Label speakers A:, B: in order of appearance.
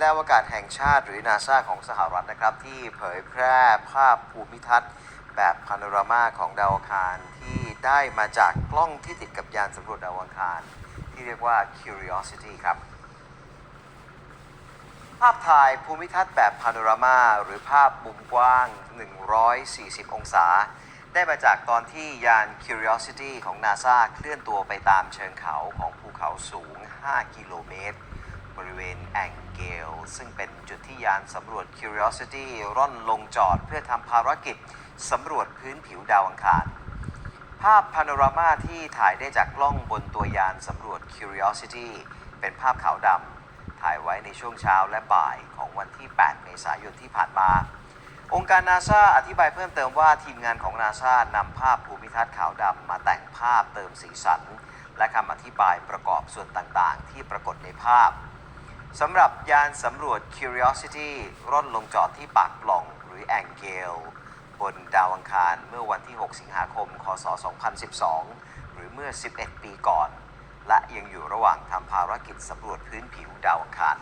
A: และอวกาศแห่งชาติหรือนาซาของสหรัฐนะครับ ที่เผยแพร่ภาพภูมิทัศน์แบบพาโนรามาของดาวอังคารที่ได้มาจากกล้องที่ติดกับยานสำรวจดาวอังคาร ที่เรียกว่า Curiosity ครับ ภาพถ่ายภูมิทัศน์แบบพาโนรามาหรือภาพมุมกว้าง 140 องศา ได้มาจากตอนที่ยาน Curiosity ของ NASA เคลื่อนตัวไปตามเชิงเขาของภูเขาสูง 5 กิโลเมตร แองเกลซึ่งเป็นจุดที่ยานสำรวจ Curiosity ร่อนลงจอดเพื่อทำภารกิจสำรวจพื้นผิวดาวอังคาร ภาพพาโนรามาที่ถ่ายได้จากกล้องบนตัวยานสำรวจ Curiosity เป็นภาพขาวดำถ่ายไว้ในช่วงเช้าและบ่ายของวันที่ 8 เมษายนที่ผ่านมา องค์การนาซาอธิบายเพิ่มเติมว่าทีมงานของนาซานำภาพภูมิทัศน์ขาวดำมาแต่งภาพเติมสีสัน และคำอธิบายประกอบส่วนต่างๆ ที่ปรากฏในภาพ สำหรับยานสำรวจ Curiosity ร่อนลงจอดที่ปากปล่องหรือแองเกล บนดาวอังคารเมื่อวันที่ 6 สิงหาคม คศ 2012 หรือเมื่อ 11 ปีก่อน และยังอยู่ระหว่างทำภารกิจสำรวจพื้นผิวดาวอังคาร